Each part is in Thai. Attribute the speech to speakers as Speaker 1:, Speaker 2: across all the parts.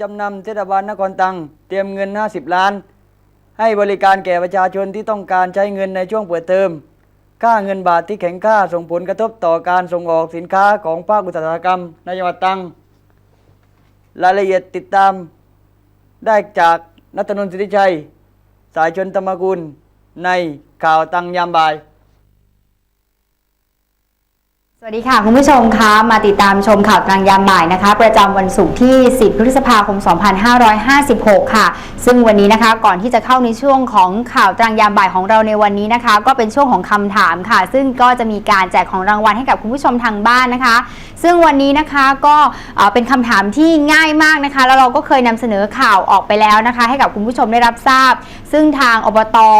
Speaker 1: จำนำเทศบาลนครตัง เตรียมเงิน 50 ล้าน ให้บริการแก่ประชาชนที่ต้องการใช้เงินในช่วงเปิดเทอมค่าเงินบาทที่แข็งค่าส่งผลกระทบต่อการส่งออกสินค้าของภาคอุตสาหกรรมในจังหวัดตรัง รายละเอียดติดตามได้จากนัทนนท์สิทธิชัย สายชนธรรมกุลในข่าวตังยามบ่าย
Speaker 2: สวัสดีค่ะ คุณผู้ชมคะมาติดตามชมข่าวกลางยามบ่ายนะคะ ประจำวันศุกร์ที่ 10 พฤษภาคม 2556 ค่ะ ซึ่งวันนี้นะคะก่อนที่จะเข้าในช่วงของข่าวกลางยามบ่ายของเราในวันนี้นะคะ ก็เป็นช่วงของคำถามค่ะ ซึ่งก็จะมีการแจกของรางวัลให้กับคุณผู้ชมทางบ้านนะคะ ซึ่งวันนี้นะคะก็เป็นคำถามที่ง่ายมากนะคะ แล้วเราก็เคยนำเสนอข่าวออกไปแล้วนะคะ ให้กับคุณผู้ชมได้รับทราบ ซึ่งทางอบตอ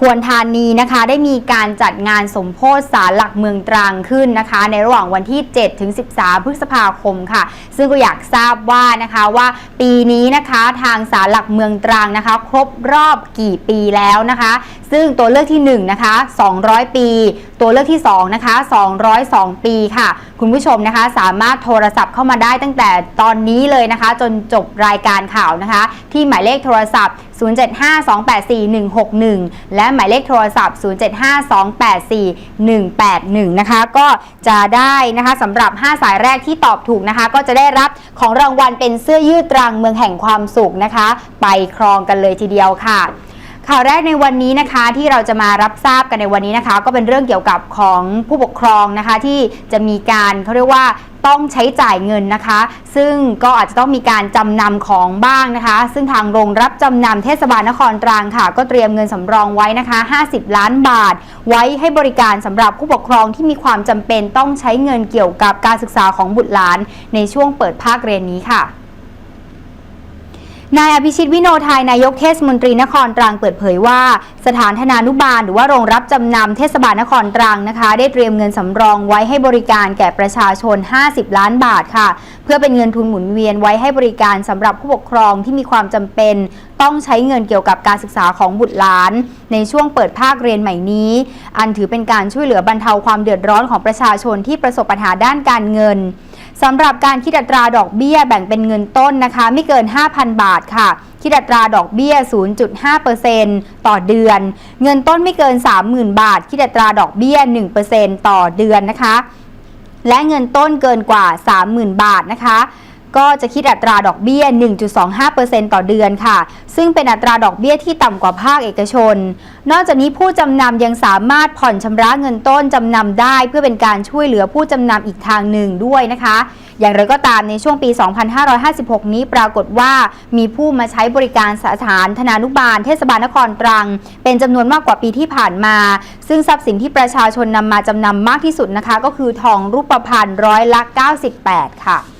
Speaker 2: ควรธานีนะคะ ได้มีการจัดงานสมโพธิสารหลักเมืองตรังขึ้นนะคะ ในระหว่างวันที่ 7 ถึง 13 พฤษภาคมค่ะ ซึ่งก็อยากทราบว่านะคะว่าปีนี้นะคะทางศาลหลักเมืองตรังนะคะ ครบรอบกี่ปีแล้วนะคะซึ่งตัวเลือกที่1นะคะ200 ปี ตัวเลือกที่2นะคะ202 ปีค่ะ คุณผู้ชมนะคะสามารถโทรศัพท์เข้ามาได้ตั้งแต่ตอนนี้เลยนะคะ จนจบรายการข่าวนะคะ ที่หมายเลขโทรศัพท์ 075284161 และหมายเลขโทรศัพท์ 0752841181 นะคะ ก็จะได้นะคะสำหรับ 5 สายแรกที่ตอบถูกนะคะ ก็จะได้รับของรางวัลเป็นเสื้อยืดตรังเมืองแห่งความสุขนะคะ ไปครองกันเลยทีเดียวค่ะ ข่าวแรกในวันนี้นะคะที่เราจะมารับทราบกันในวันนี้นะคะ ก็เป็นเรื่องเกี่ยวกับของผู้ปกครองนะคะที่จะมีการเขาเรียกว่าต้องใช้จ่ายเงินนะคะ ซึ่งก็อาจจะต้องมีการจำนำของบ้างนะคะ ซึ่งทางโรงรับจำนำเทศบาลนครตรังค่ะ ก็เตรียมเงินสำรองไว้นะคะ 50 ล้านบาท ไว้ให้บริการสำหรับผู้ปกครองที่มีความจำเป็นต้องใช้เงินเกี่ยวกับการศึกษาของบุตรหลาน ในช่วงเปิดภาคเรียนนี้ค่ะ นายอภิชิตวิโนไทยนายกเทศมนตรีนครตรังเปิดเผยว่า สถานธนานุบาลหรือว่าโรงรับจำนำเทศบาลนครตรังนะคะ ได้เตรียมเงินสำรองไว้ให้บริการแก่ประชาชน 50 ล้านบาทค่ะ เพื่อเป็นเงินทุนหมุนเวียนไว้ให้บริการสำหรับผู้ปกครองที่มีความจำเป็น ต้องใช้เงินเกี่ยวกับการศึกษาของบุตรหลาน ในช่วงเปิดภาคเรียนใหม่นี้ อันถือเป็นการช่วยเหลือบรรเทาความเดือดร้อนของประชาชนที่ประสบปัญหาด้านการเงิน สำหรับการคิดอัตราดอกเบี้ยแบ่งเป็นเงินต้นนะคะ ไม่เกิน 5,000 บาทค่ะ คิดอัตราดอกเบี้ย 0.5%ต่อเดือน เงินต้นไม่เกิน 30,000 บาท คิดอัตราดอกเบี้ย 1%ต่อเดือนนะคะ และเงินต้นเกินกว่า 30,000 บาทนะคะ ก็จะคิดอัตราดอกเบี้ย 1.25%ต่อเดือนค่ะ ซึ่งเป็นอัตราดอกเบี้ยที่ต่ำกว่าภาคเอกชน นอกจากนี้ผู้จำนำยังสามารถผ่อนชำระเงินต้นจำนำได้ เพื่อเป็นการช่วยเหลือผู้จำนำอีกทางหนึ่งด้วยนะคะ อย่างไรก็ตามในช่วงปี 2556 นี้ปรากฏว่ามีผู้มาใช้บริการสถานธนานุบาล เทศบาลนครตรัง เป็นจำนวนมากกว่าปีที่ผ่านมา ซึ่งทรัพย์สินที่ประชาชนนำมาจำนำมากที่สุดนะคะ ก็คือทองรูปพรรณร้อยละ 98 ค่ะ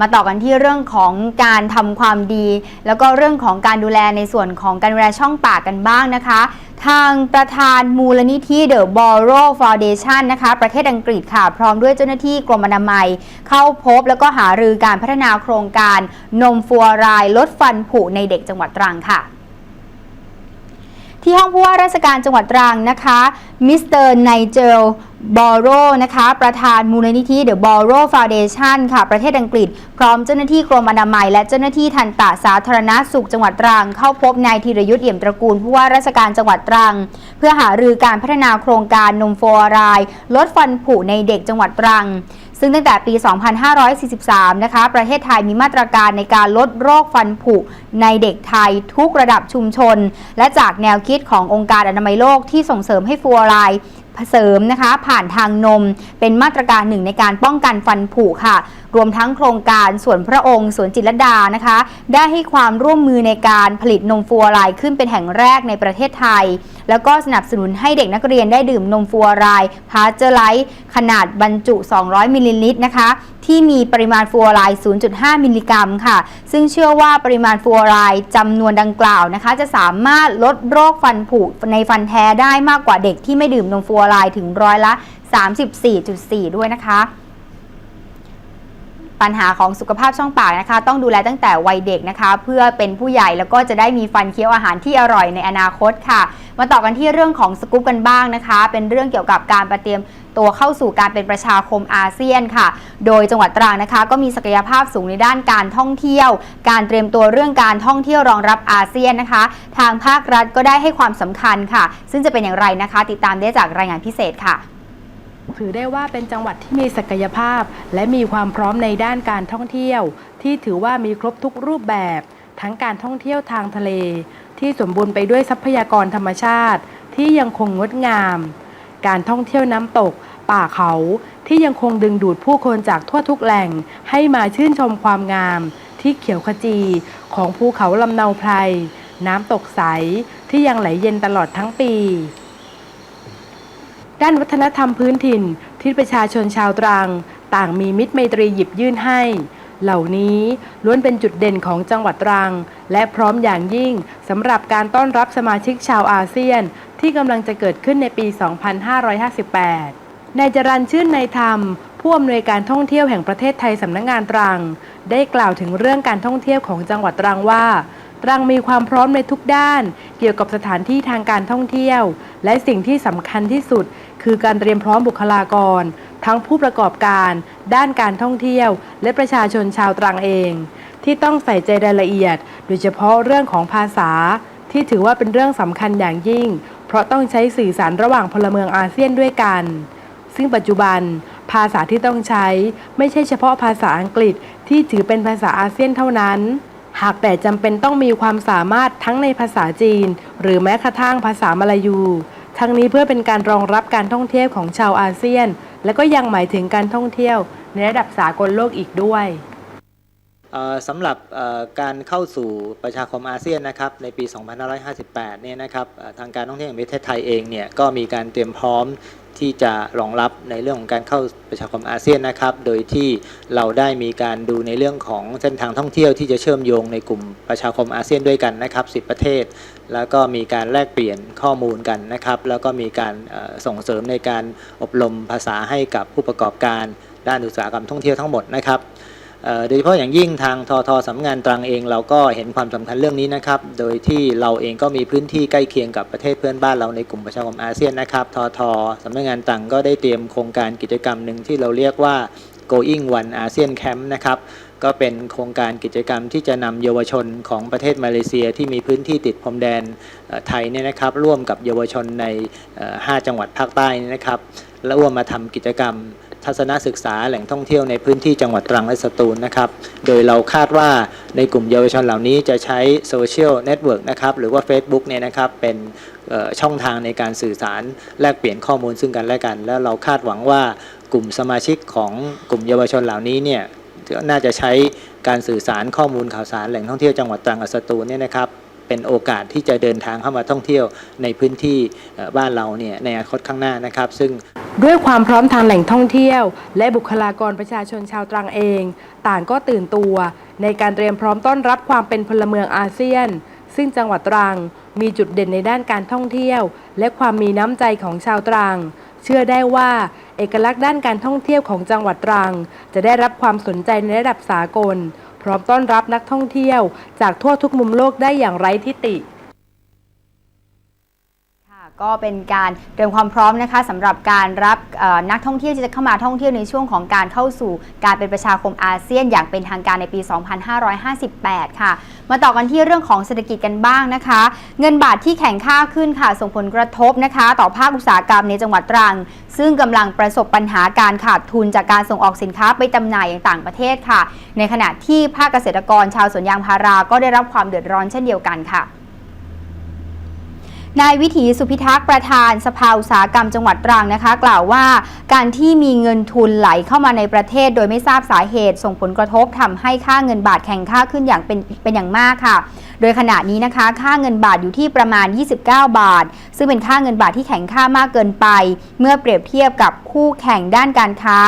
Speaker 2: มาต่อกันที่เรื่องของการทำความดี แล้วก็เรื่องของการดูแลในส่วนของการดูแลช่องปากกันบ้างนะคะ ทางประธานมูลนิธิ The Borough Foundation นะคะ ประเทศอังกฤษค่ะ พร้อมด้วยเจ้าหน้าที่กรมอนามัย เข้าพบแล้วก็หารือการพัฒนาโครงการนมฟัวรายลดฟันผุในเด็กจังหวัดตรังค่ะ ที่ห้องผู้ว่าราชการจังหวัดตรังนะคะมิสเตอร์ไนเจลบอโรนะคะ ประธานมูลนิธิเดอะบอโรฟาวเดชันค่ะ ประเทศอังกฤษ พร้อมเจ้าหน้าที่กรมอนามัย และเจ้าหน้าที่ทันตะสาธารณสุขจังหวัดตรัง เข้าพบนายธีรยุทธ์เอี่ยมตระกูลผู้ว่าราชการจังหวัดตรัง เพื่อหารือการพัฒนาโครงการนมฟอรด์ลดฟันผุในเด็กจังหวัดตรัง ซึ่งตั้งแต่ปี 2543 นะคะ ประเทศไทยมีมาตรการในการลดโรคฟันผุในเด็กไทยทุกระดับชุมชน และจากแนวคิดขององค์การอนามัยโลกที่ส่งเสริมให้ฟลูออไรายเสริมนะคะ ผ่านทางนมเป็นมาตรการหนึ่งในการป้องกันฟันผุค่ะรวมทั้งโครงการสวนพระองค์สวนจิตรดานะคะ ได้ให้ความร่วมมือในการผลิตนมฟลูออไรด์ขึ้นเป็นแห่งแรกในประเทศไทย แล้วก็สนับสนุนให้เด็กนักเรียนได้ดื่มนมฟลูออไรด์พาสเจอร์ไลท์ขนาดบรรจุ 200 มิลลิลิตรนะคะ ที่มีปริมาณฟลูออไรด์0.5 มิลลิกรัมค่ะ ซึ่งเชื่อว่าปริมาณฟลูออไรด์จำนวนดังกล่าวนะคะ จะสามารถลดโรคฟันผุในฟันแท้ได้มากกว่าเด็กที่ไม่ดื่มนมฟลูออไรด์ถึงร้อยละ 34.4 ด้วยนะคะ ปัญหาของสุขภาพช่องปากนะคะ ต้องดูแลตั้งแต่วัยเด็กนะคะ เพื่อเป็นผู้ใหญ่แล้วก็จะได้มีฟันเคี้ยวอาหารที่อร่อยในอนาคตค่ะ มาต่อกันที่เรื่องของสกู๊ปกันบ้างนะคะ เป็นเรื่องเกี่ยวกับการประเตรียมตัวเข้าสู่การเป็นประชาคมอาเซียนค่ะ โดยจังหวัดตรังนะคะ ก็มีศักยภาพสูงในด้านการท่องเที่ยว การเตรียมตัวเรื่องการท่องเที่ยวรองรับอาเซียนนะคะ ทางภาครัฐก็ได้ให้ความสำคัญค่ะ ซึ่งจะเป็นอย่างไรนะคะ ติดตามได้จากรายงานพิเศษค่ะ
Speaker 3: ถือได้ว่าเป็นจังหวัดที่มีศักยภาพ และมีความพร้อมในด้านการท่องเที่ยว ที่ถือว่ามีครบทุกรูปแบบ ทั้งการท่องเที่ยวทางทะเล ที่สมบูรณ์ไปด้วยทรัพยากรธรรมชาติ ที่ยังคงงดงาม การท่องเที่ยวน้ำตก ป่าเขาที่ยังคงดึงดูดผู้คนจากทั่วทุกแหล่ง ให้มาชื่นชมความงาม ที่เขียวขจีของภูเขาลำเนาไพรน้ำตกใสที่ยังไหลเย็นตลอดทั้งปี ด้านวัฒนธรรมพื้นถิ่นที่ประชาชนชาวตรัง ต่างมีมิตรไมตรีหยิบยื่นให้ เหล่านี้ล้วนเป็นจุดเด่นของจังหวัดตรัง และพร้อมอย่างยิ่งสำหรับการต้อนรับสมาชิกชาวอาเซียน ที่กำลังจะเกิดขึ้นในปี 2558 นายจรันชื่นในธรรม ผู้อำนวยการท่องเที่ยวแห่งประเทศไทยสำนักงงานตรัง ได้กล่าวถึงเรื่องการท่องเที่ยวของจังหวัดตรังว่า รังมีความพร้อมในทุกด้าน เกี่ยวกับสถานที่ทางการท่องเที่ยว และสิ่งที่สำคัญที่สุด คือการเตรียมพร้อมบุคลากร ทั้งผู้ประกอบการ ด้านการท่องเที่ยว และประชาชนชาวตรังเอง ที่ต้องใส่ใจรายละเอียด โดยเฉพาะเรื่องของภาษา ที่ถือว่าเป็นเรื่องสำคัญอย่างยิ่ง เพราะต้องใช้สื่อสารระหว่างพลเมืองอาเซียนด้วยกัน ซึ่งปัจจุบันภาษาที่ต้องใช้ไม่ใช่เฉพาะภาษาอังกฤษที่ถือเป็นภาษาอาเซียนเท่านั้น หากแต่จำเป็นต้องมีความสามารถทั้งในภาษาจีน หรือแม้กระทั่งภาษามลายู ทั้งนี้เพื่อเป็นการรองรับการท่องเที่ยวของชาวอาเซียน และก็ยังหมายถึงการท่องเที่ยวในระดับสากลโลกอีกด้วย
Speaker 4: สำหรับการเข้าสู่ประชาคมอาเซียนนะครับในปี 2558 เนี่ยนะครับทางการท่องเที่ยวแห่งประเทศไทยเองเนี่ยก็มีการเตรียมพร้อม ที่จะรองรับในเรื่องของการเข้าประชาคมอาเซียนนะครับ โดยที่เราได้มีการดูในเรื่องของเส้นทางท่องเที่ยวที่จะเชื่อมโยงในกลุ่มประชาคมอาเซียนด้วยกันนะครับ 10 ประเทศ แล้วก็มีการแลกเปลี่ยนข้อมูลกันนะครับ แล้วก็มีการส่งเสริมในการอบรมภาษาให้กับผู้ประกอบการด้านอุตสาหกรรมท่องเที่ยวทั้งหมดนะครับ โดยเฉพาะอย่างยิ่งทางททสำนักงานตรังเองเราก็เห็นความสำคัญเรื่องนี้นะครับ โดยที่เราเองก็มีพื้นที่ใกล้เคียงกับประเทศเพื่อนบ้านเราในกลุ่มประชาคมอาเซียนนะครับททสำนักงานตรังก็ได้เตรียมโครงการกิจกรรมหนึ่งที่เราเรียกว่า Going One ASEAN Camp นะครับก็เป็นโครงการกิจกรรมที่จะนำเยาวชนของประเทศมาเลเซียที่มีพื้นที่ติดพรมแดนไทยเนี่ยนะครับ ร่วมกับเยาวชนใน 5 จังหวัดภาคใต้นะครับ และร่วมมาทำกิจกรรม ทัศนศึกษาแหล่งท่องเที่ยวในพื้นที่จังหวัดตรังและสตูลนะครับ โดยเราคาดว่าในกลุ่มเยาวชนเหล่านี้จะใช้โซเชียลเน็ตเวิร์กนะครับหรือว่า Facebook เนี่ยนะครับเป็นช่องทางในการสื่อสารแลกเปลี่ยนข้อมูลซึ่งกันและกัน แล้วเราคาดหวังว่ากลุ่มสมาชิกของกลุ่มเยาวชนเหล่านี้เนี่ยน่าจะใช้การสื่อสารข้อมูลข่าวสารแหล่งท่องเที่ยวจังหวัดตรังและสตูลเนี่ยนะครับ เป็นโอกาสที่จะเดินทางเข้ามาท่องเที่ยวในพื้นที่บ้านเราเนี่ยในอนาคตข้างหน้านะครับ ซึ่ง
Speaker 3: ด้วยความพร้อมทางแหล่งท่องเที่ยว และบุคลากรประชาชนชาวตรังเอง ต่างก็ตื่นตัว ในการเตรียมพร้อมต้อนรับความเป็นพลเมืองอาเซียน ซึ่งจังหวัดตรังมีจุดเด่นในด้านการท่องเที่ยว และความมีน้ำใจของชาวตรัง เชื่อได้ว่าเอกลักษณ์ด้านการท่องเที่ยวของจังหวัดตรัง จะได้รับความสนใจในระดับสากล ร้อมต้อนรับนักท่องเที่ยว จากทั่วทุกมุมโลกได้อย่างไร้ทิฏฐิ
Speaker 2: ก็เป็นการเตรียมความพร้อมนะคะสำหรับการรับเอ่อนักท่องเที่ยวที่จะเข้ามาท่องเที่ยวในช่วงของการเข้าสู่การเป็นประชาคมอาเซียนอย่างเป็นทางการในปี 2558 ค่ะ มาต่อกันที่เรื่องของเศรษฐกิจกันบ้างนะคะ เงินบาทที่แข็งค่าขึ้นค่ะส่งผลกระทบนะคะ ต่อภาคอุตสาหกรรมในจังหวัดตรัง ซึ่งกำลังประสบปัญหาการขาดทุนจากการส่งออกสินค้าไปจำหน่ายอย่างต่างประเทศค่ะ ในขณะที่ภาคเกษตรกรชาวสวนยางพาราก็ได้รับความเดือดร้อนเช่นเดียวกันค่ะ นายวิถีสุพิทักษ์ประธานสภาอุตสาหกรรมจังหวัดตรังนะคะ กล่าวว่าการที่มีเงินทุนไหลเข้ามาในประเทศ โดยไม่ทราบสาเหตุ ส่งผลกระทบทำให้ค่าเงินบาทแข่งค่าขึ้นอย่างเป็นเป็นอย่างมากค่ะ โดยขณะนี้นะคะ ค่าเงินบาทอยู่ที่ประมาณ 29 บาท ซึ่งเป็นค่าเงินบาทที่แข็งค่ามากเกินไป เมื่อเปรียบเทียบกับคู่แข่งด้านการค้า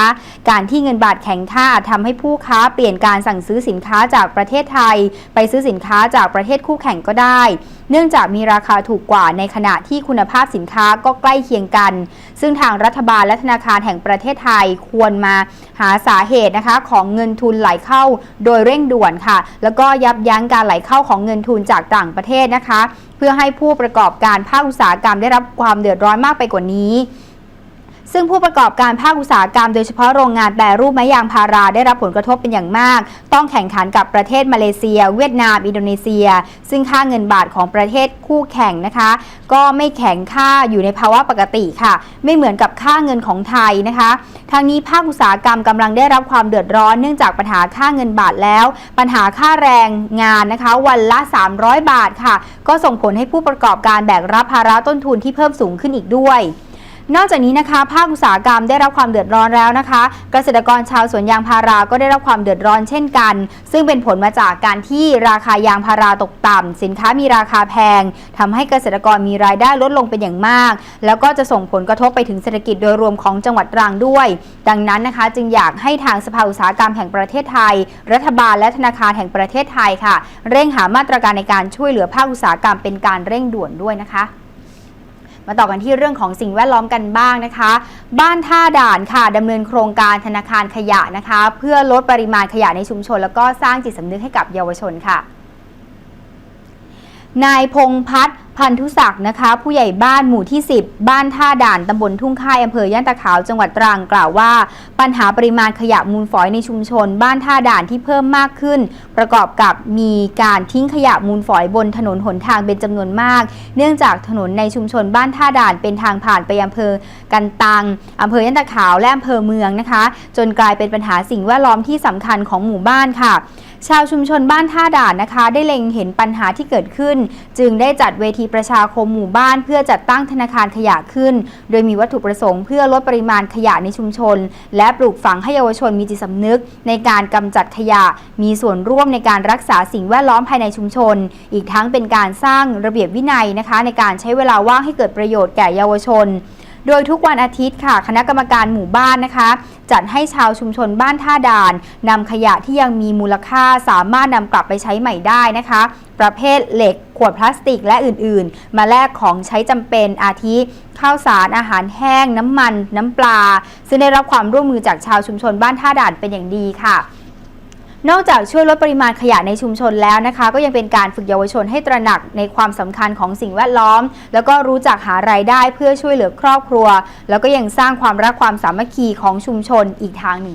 Speaker 2: การที่เงินบาทแข็งค่าอาจทำให้ผู้ค้าเปลี่ยนการสั่งซื้อสินค้าจากประเทศไทย ไปซื้อสินค้าจากประเทศคู่แข่งก็ได้ เนื่องจากมีราคาถูกกว่าในขณะที่คุณภาพสินค้าก็ใกล้เคียงกัน ซึ่งทางรัฐบาลและธนาคารแห่งประเทศไทยควรมาหาสาเหตุนะคะของเงินทุนไหลเข้าโดยเร่งด่วนค่ะ แล้วก็ยับยั้งการไหลเข้าของเงินทุนจากต่างประเทศนะคะ เพื่อให้ผู้ประกอบการภาคอุตสาหกรรมได้รับความเดือดร้อนมากไปกว่านี้ ซึ่งผู้ประกอบการภาคอุตสาหกรรมโดยเฉพาะโรงงานแปรรูปไม้ยางพาราได้รับผลกระทบเป็นอย่างมาก ต้องแข่งขันกับประเทศมาเลเซีย เวียดนาม อินโดนีเซีย ซึ่งค่าเงินบาทของประเทศคู่แข่งนะคะ ก็ไม่แข็งค่าอยู่ในภาวะปกติค่ะ ไม่เหมือนกับค่าเงินของไทยนะคะทางนี้ภาคอุตสาหกรรมกำลังได้รับความเดือดร้อนเนื่องจากปัญหาค่าเงินบาทแล้ว ปัญหาค่าแรงงานนะคะ วันละ 300 บาทค่ะ ก็ส่งผลให้ผู้ประกอบการแบกรับภาระต้นทุนที่เพิ่มสูงขึ้นอีกด้วย นอกจากนี้นะคะภาคอุตสาหกรรมได้รับความเดือดร้อนแล้วนะคะ เกษตรกรชาวสวนยางพาราก็ได้รับความเดือดร้อนเช่นกัน ซึ่งเป็นผลมาจากการที่ราคายางพาราตกต่ำสินค้ามีราคาแพงทำให้เกษตรกรมีรายได้ลดลงเป็นอย่างมาก แล้วก็จะส่งผลกระทบไปถึงเศรษฐกิจโดยรวมของจังหวัดตรังด้วย ดังนั้นนะคะ จึงอยากให้ทางสภาอุตสาหกรรมแห่งประเทศไทย รัฐบาลและธนาคารแห่งประเทศไทยค่ะ เร่งหามาตรการในการช่วยเหลือภาคอุตสาหกรรมเป็นการเร่งด่วนด้วยนะคะ มาต่อกันที่เรื่องของสิ่งแวดล้อมกันบ้างนะคะ บ้านท่าด่านค่ะดำเนินโครงการธนาคารขยะนะคะ เพื่อลดปริมาณขยะในชุมชน แล้วก็สร้างจิตสำนึกให้กับเยาวชนค่ะ นายพงพัฒน์พันธุศักดิ์นะคะ ผู้ใหญ่บ้านหมู่ที่ 10 บ้านท่าด่านตำบลทุ่งค่ายอำเภอย่านตะขาวจังหวัดตรังกล่าวว่า ปัญหาปริมาณขยะมูลฝอยในชุมชน บ้านท่าด่านที่เพิ่มมากขึ้น ประกอบกับมีการทิ้งขยะมูลฝอยบนถนนหนทางเป็นจำนวนมาก เนื่องจากถนนในชุมชนบ้านท่าด่านเป็นทางผ่านไปอำเภอกันตังอำเภอย่านตะขาวและอำเภอเมืองนะคะ จนกลายเป็นปัญหาสิ่งแวดล้อมที่สำคัญของหมู่บ้านค่ะ ชาวชุมชนบ้านท่าด่านนะคะ ได้เล็งเห็นปัญหาที่เกิดขึ้น จึงได้จัดเวทีประชาคมหมู่บ้าน เพื่อจัดตั้งธนาคารขยะขึ้น โดยมีวัตถุประสงค์เพื่อลดปริมาณขยะในชุมชน และปลูกฝังให้เยาวชนมีจิตสำนึก ในการกำจัดขยะ มีส่วนร่วมในการรักษาสิ่งแวดล้อมภายในชุมชน อีกทั้งเป็นการสร้างระเบียบวินัยนะคะ ในการใช้เวลาว่างให้เกิดประโยชน์แก่เยาวชนโดยทุกวันอาทิตย์ค่ะ คณะกรรมการหมู่บ้านนะคะ จัดให้ชาวชุมชนบ้านท่าด่านนำขยะที่ยังมีมูลค่าสามารถนำกลับไปใช้ใหม่ได้นะคะ ประเภทเหล็ก ขวดพลาสติกและอื่นๆ มาแลกของใช้จำเป็นอาทิข้าวสารอาหารแห้ง น้ำมัน น้ำปลา ซึ่งได้รับความร่วมมือจากชาวชุมชนบ้านท่าด่านเป็นอย่างดีค่ะ นอกจากช่วยลดปริมาณขยะในชุมชนแล้วนะคะ ก็ยังเป็นการฝึกเยาวชนให้ตระหนักในความสำคัญของสิ่งแวดล้อม แล้วก็รู้จักหารายได้เพื่อช่วยเหลือครอบครัว แล้วก็ยังสร้างความรักความสามัคคีของชุมชนอีกทางหนึ่ง